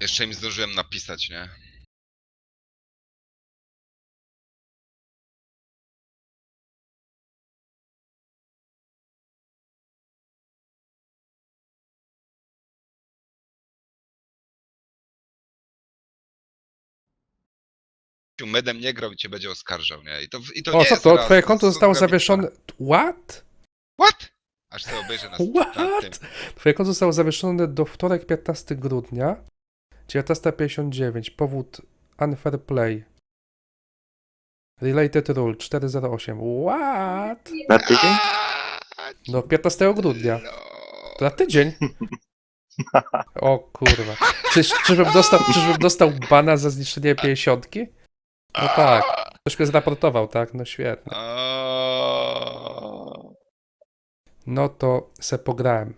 Jeszcze im zdążyłem napisać, nie? Medem nie grał i cię będzie oskarżał, nie? I to, i to O, nie co jest to? raz, Twoje to konto zostało zawieszone. What? What? Aż sobie obejrzę na na tym. What? Twoje konto zostało zawieszone do wtorek 15 grudnia 19.59. Powód unfair play. Related rule 408. What? Na tydzień? No 15 grudnia. na tydzień. O kurwa. Czyż, czyżbym, dostał, czyżbym dostał bana za zniszczenie 50? No tak. Ktoś mnie zraportował, tak? No świetnie. No to se pograłem.